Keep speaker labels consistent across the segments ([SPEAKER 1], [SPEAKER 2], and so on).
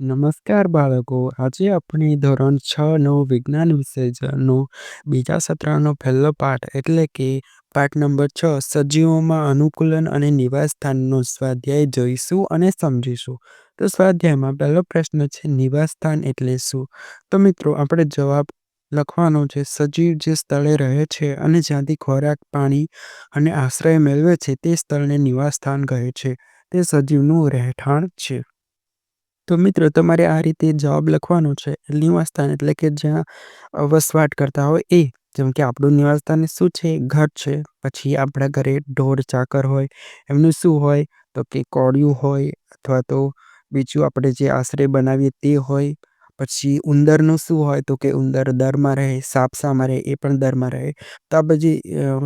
[SPEAKER 1] નમસ્કાર બાળકો. આજે આપણે ધોરણ છ નો વિજ્ઞાન વિષયનો બીજા સત્રનો પહેલો પાઠ, એટલે કે પાઠ નંબર છ, સજીવોમાં અનુકૂલન અને નિવાસ સ્થાનનો સ્વાધ્યાય જોઈશું અને સમજીશું. તો સ્વાધ્યાયમાં પહેલો પ્રશ્ન છે નિવાસ સ્થાન એટલે શું? તો મિત્રો, આપણે જવાબ લખવાનો છે, સજીવ જે સ્થળે રહે છે અને જ્યાંથી ખોરાક, પાણી અને આશ્રય મેળવે છે, તે સ્થળને નિવાસ સ્થાન કહે છે. તે સજીવનું રહેઠાણ છે. તો મિત્રો, તમારે આ રીતે જવાબ લખવાનો છે નિવાસસ્થાન એટલે કે જ્યાં વસવાટ કરતા હોય એ. જેમ કે આપણું નિવાસસ્થાન શું છે? ઘર છે. પછી આપણા ઘરે ઢોર, ચાકર હોય, એમનું શું હોય? તો કે કોળિયું હોય અથવા તો બીજું આપણે જે આશ્રય બનાવીએ તે હોય. પછી ઉંદરનું શું હોય? તો કે ઉંદર દરમાં રહે, સાપસામાં રહે, એ પણ દરમાં રહે. તો આ બધી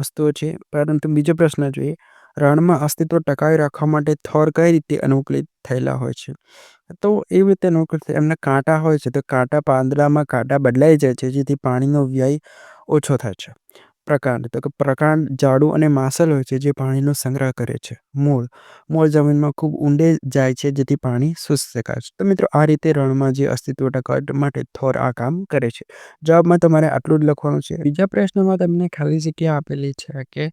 [SPEAKER 1] વસ્તુઓ છે. પરંતુ બીજો પ્રશ્ન જોઈએ, રણમાં અસ્તિત્વ ટકાવી રાખવા માટે થોર કઈ રીતે અનુકૂલિત થયેલા હોય છે? તો એવી રીતે અનુકૂળ એમના કાંટા હોય છે તો કાંટા પાંદડામાં કાંટા બદલાઈ જાય છે, જેથી પાણીનો વ્યય ઓછો થાય છે. પ્રકાંડ, તો કે પ્રકાંડ જાડુ અને માસલ હોય છે, જે પાણીનો સંગ્રહ કરે છે. મૂળ મૂળ જમીનમાં ખૂબ ઊંડે જાય છે, જેથી પાણી શુષ્ક શકાય છે. તો મિત્રો, આ રીતે રણમાં જે અસ્તિત્વ ટકાવવા માટે થોર આ કામ કરે છે. જવાબમાં તમારે આટલું જ લખવાનું છે. બીજા પ્રશ્નમાં તમને ખાલી જગ્યા આપેલી છે કે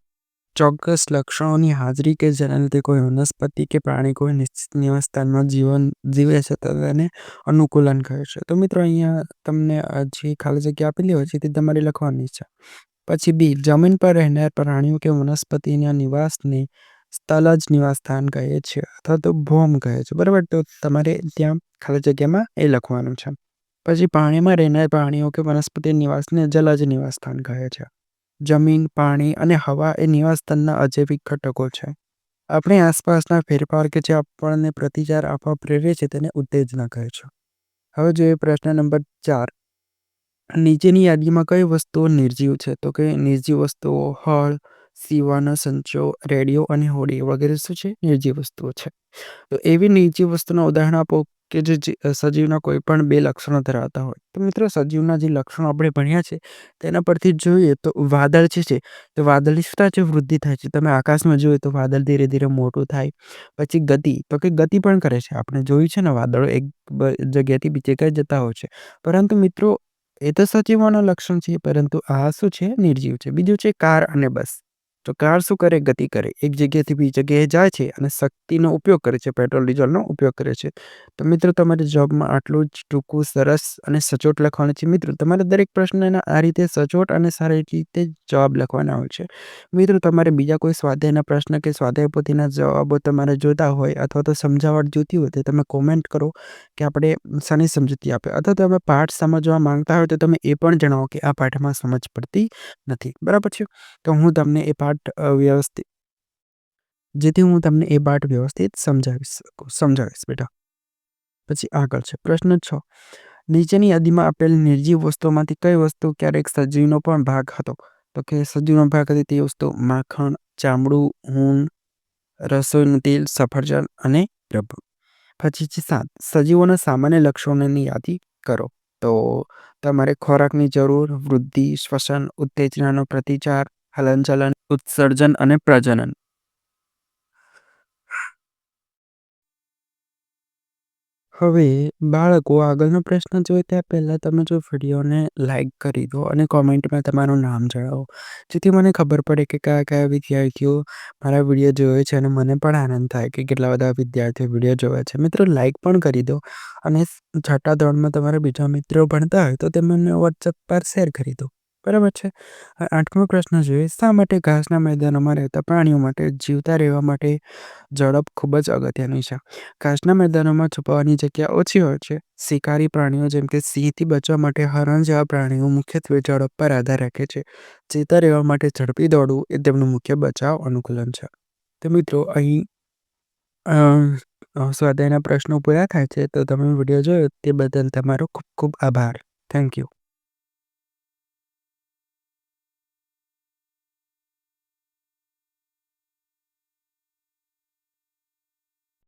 [SPEAKER 1] ચોક્કસ લક્ષણોની હાજરી કે જેના લીધે કોઈ વનસ્પતિ કે પ્રાણી કોઈ નિશ્ચિત નિવાસસ્થાનમાં જીવન જીવે છે તો તેને અનુકૂલન કહે છે. તો મિત્રો અહીંયા તમને જે ખાલી જગ્યા આપેલી હોય છે તે તમારે લખવાની છે. પછી બી, જમીન પર રહેનાર પ્રાણીઓ કે વનસ્પતિના નિવાસને સ્થલજ નિવાસસ્થાન કહે છે અથવા તો ભોમ કહે છે. બરાબર? તો તમારે ત્યાં ખાલી જગ્યામાં એ લખવાનું છે. પછી પાણીમાં રહેનાર પ્રાણીઓ કે વનસ્પતિ નિવાસને જલજ નિવાસસ્થાન કહે છે. જમીન, પાણી અને હવા એ નિવાસસ્થાનના અજૈવિક ઘટકો છે. આપણી આસપાસના ફેરફાર કે જે આપણને પ્રતિચાર આપવા પ્રેરે છે તેને ઉત્તેજના કહે છે. હવે જોઈએ પ્રશ્ન નંબર ચાર. નીચેની યાદીમાં કઈ વસ્તુઓ નિર્જીવ છે? તો કે નિર્જીવ વસ્તુઓ, હળ, સીવાનો સંચો, રેડિયો અને હોડી વગેરે શું છે? નિર્જીવ વસ્તુઓ છે. તો એવી નિર્જીવ વસ્તુના ઉદાહરણ આપો. કે જે સજીવના કોઈ પણ બે લક્ષણો ધરાવતા હોય. તો મિત્રો, સજીવના જે લક્ષણો આપણે ભણ્યા છે, તેના પરથી જોઈએ તો વાદળ છે છે, તો વાદળની શું જે વૃદ્ધિ થાય છે. તમે આકાશમાં જોઈએ તો વાદળ ધીરે ધીરે મોટું થાય. પછી ગતિ. તો કે ગતિ પણ કરે છે. આપણે જોયું છે ને, વાદળો એક જગ્યાથી બીજે ક્યાંય જતા હોય છે. પરંતુ મિત્રો, એ તો સજીવોના લક્ષણ છે, પરંતુ આ શું છે? નિર્જીવ છે. બીજું છે, કાર અને બસ. તો કાર શું કરે? ગતિ કરે. એક જગ્યાથી બીજી જગ્યાએ જાય છે અને શક્તિનો ઉપયોગ કરે છે. પેટ્રોલ, ડીઝલનો ઉપયોગ કરે છે. તો મિત્રો, તમારે જોબમાં આટલું જ ટૂંકું, સરસ અને સચોટ લખવાનું છે. મિત્રો, તમારે દરેક પ્રશ્નના આ રીતે સચોટ અને સારી રીતે જવાબ લખવાના હોય છે. મિત્રો, તમારે બીજા કોઈ સ્વાધ્યાયના પ્રશ્ન કે સ્વાધ્યાય પોથીના જવાબો તમારે જોતા હોય અથવા તો સમજાવટ જોતી હોય તો તમે કોમેન્ટ કરો કે આપણે શાની સમજૂતી આપે. અથવા તમે પાઠ સમજવા માંગતા હોય તો તમે એ પણ જણાવો કે આ પાઠમાં સમજ પડતી નથી. બરાબર છે? તો હું તમને એ પાઠ વ્યવસ્થિત જેથી હું તમને એ પાર્ટ વ્યવસ્થિત સમજાવી શકું. સમજાવીશ બેટા. પછી આગળ છે. પ્રશ્ન છ. નીચેની યાદીમાં આપેલ નિર્જીવ વસ્તુઓમાંથી કઈ વસ્તુ ક્યારેક સજીવનો પણ ભાગ હતો? તો કે સજીવનો ભાગ હતી તે વસ્તુ માખણ, ચામડું, ઊન, રસોઈનું તેલ, સફરજન અને રબર. પછી છે સાત. સજીવોના સામાન્ય લક્ષણોની યાદી કરો. તો તમારે ખોરાકની જરૂર, વૃદ્ધિ, શ્વસન, ઉત્તેજનાનો પ્રતિચાર હલનચલન ઉત્સર્જન અને પ્રજનન. હવે બાળકો આગળનો પ્રશ્ન જોઈએ ત્યાં પહેલાં તમે જો વિડીયોને લાઈક કરી દો અને કોમેન્ટમાં તમારું નામ જણાવો. જેથી મને ખબર પડે કે કયા કયા વિદ્યાર્થીઓ મારા વીડિયો જોવે છે અને મને પણ આનંદ થાય કે કેટલા બધા વિદ્યાર્થીઓ વીડિયો જોવે છે. મિત્રો, લાઈક પણ કરી દો અને છઠ્ઠા ધોરણમાં તમારા બીજા મિત્રો ભણતા હોય તો તેમને વોટ્સઅપ પર શેર કરી દો. બરાબર છે. આઠમો પ્રશ્ન જોઈએ શા માટે ઘાસના મેદાનોમાં રહેતા પ્રાણીઓ માટે જીવતા રહેવા માટે ઝડપ ખૂબ જ અગત્યની છે? ઘાસના મેદાનોમાં છુપાવાની જગ્યા ઓછી હોય છે. શિકારી પ્રાણીઓ જેમ કે સિંહથી બચવા માટે હરણ જેવા પ્રાણીઓ મુખ્યત્વે ઝડપ પર આધાર રાખે છે. જીવતા રહેવા માટે ઝડપી દોડવું એ તેમનું મુખ્ય બચાવ અનુકૂલન છે. તો મિત્રો, અહીં સ્વાધ્યાયના પ્રશ્નો પૂરા થાય છે. તો તમે વીડિયો જોયો તે બદલ તમારો ખૂબ ખૂબ આભાર. Thank you.